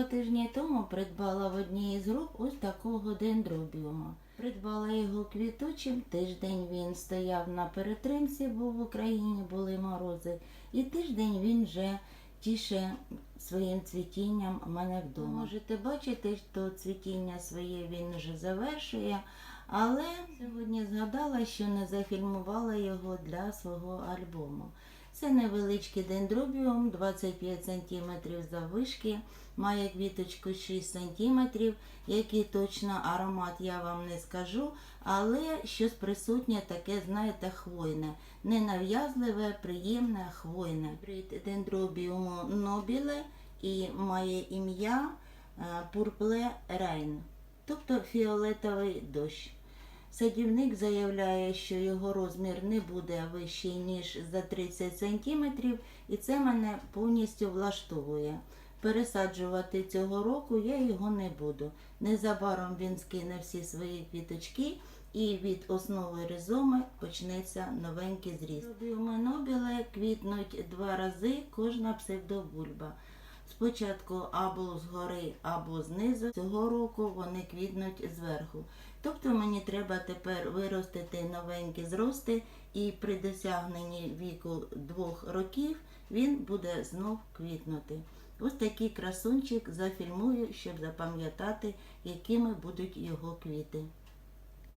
Два тижні тому придбала в одній із груп ось такого дендробіума. Придбала його квітучим. Тиждень він стояв на перетримці, бо в Україні були морози. І тиждень він вже тіше своїм цвітінням мене вдома. Можете бачити, що цвітіння своє він вже завершує. Але сьогодні згадала, що не зафільмувала його для свого альбому. Це невеличкий дендробіум, 25 см заввишки, має квіточку 6 см, який точно аромат я вам не скажу, але щось присутнє таке, знаєте, хвойне, ненав'язливе, приємне, хвойне. Дендробіуму нобіле і має ім'я Пурпле Рейн, тобто фіолетовий дощ. Садівник заявляє, що його розмір не буде вищий, ніж за 30 см, і це мене повністю влаштовує. Пересаджувати цього року я його не буду. Незабаром він скине всі свої квіточки, і від основи ризоми почнеться новенький зріст. Робіуми нобіле квітнуть два рази кожна псевдобульба. Спочатку або згори, або знизу. Цього року вони квітнуть зверху. Тобто мені треба тепер виростити новенькі зрости, і при досягненні віку двох років він буде знов квітнути. Ось такий красунчик зафільмую, щоб запам'ятати, якими будуть його квіти.